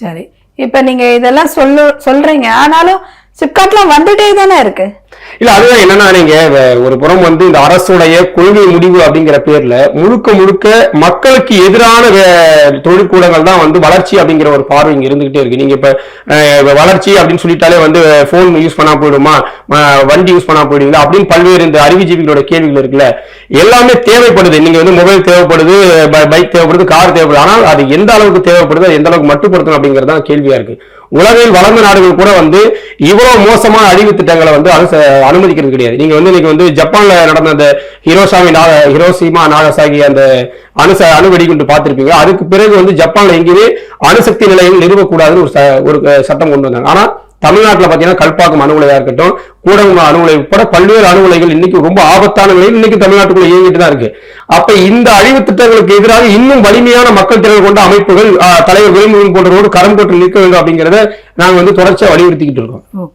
சரி. இப்போ நீங்கள் இதெல்லாம் சொல்லு சொல்கிறீங்க ஆனாலும் சிப்காட்லாம் வந்துட்டே தானே இருக்குது இல்ல அதுதான் என்னன்னா நீங்க ஒரு புறம் வந்து இந்த அரசுடைய கொள்கை முடிவு அப்படிங்கிற பேர்ல முழுக்க முழுக்க மக்களுக்கு எதிரான தொழிற்கூடங்கள் தான் வந்து வளர்ச்சி அப்படிங்கிற ஒரு பார்வை இங்க இருந்துகிட்டே இருக்கு. நீங்க இப்ப வளர்ச்சி அப்படின்னு சொல்லிட்டாலே வந்து போன் யூஸ் பண்ணா போயிடுமா? வண்டி யூஸ் பண்ணா போயிடுவீங்களா அப்படின்னு பல்வேறு இந்த அறிவுஜீவிகளோட கேள்விகள் இருக்குல்ல. எல்லாமே தேவைப்படுது. நீங்க வந்து மொபைல் தேவைப்படுது பைக் தேவைப்படுது கார் தேவைப்படுது. ஆனால் அது எந்த அளவுக்கு தேவைப்படுது அது எந்த அளவுக்கு மட்டுப்படுத்தணும் அப்படிங்கிறது தான் கேள்வியா இருக்கு. உலகில் வளர்ந்த நாடுகள் கூட வந்து இவ்வளவு மோசமான அழிவு திட்டங்களை வந்து அனுச- அனுமதிக்கிறது கிடையாது. நீங்க வந்து இன்னைக்கு வந்து ஜப்பான்ல நடந்த அந்த ஹிரோசாமி நாக ஹிரோசிமா நாகசாகி அந்த அணுச அணு வெடிகுண்டு பார்த்திருப்பீங்க அதுக்கு பிறகு வந்து ஜப்பான்ல எங்கேயுமே அணுசக்தி நிலையம் நிறுவக்கூடாதுன்னு ஒரு ஒரு சட்டம் கொண்டு வந்தாங்க. ஆனா தமிழ்நாட்டுல பாத்தீங்கன்னா கல்பாக்கம் அணு உலையா இருக்கட்டும் கூடங்குளம் அணு உலை உட்பட பல்வேறு அணு உலைகள் இன்னைக்கு ரொம்ப ஆபத்தான நிலையில் இன்னைக்கு தமிழ்நாட்டுக்குள்ள இயங்கிட்டு தான் இருக்கு. அப்ப இந்த அழிவு திட்டங்களுக்கு எதிராக இன்னும் வலிமையான மக்கள் திறன் கொண்ட அமைப்புகள் தலைவர் வேல்முருகன் போன்றவரோடு கரம் கொண்டு நிற்க வேண்டும் அப்படிங்கறத நாங்க வந்து தொடர்ச்சியாக வலியுறுத்திக்கிட்டு இருக்கோம்.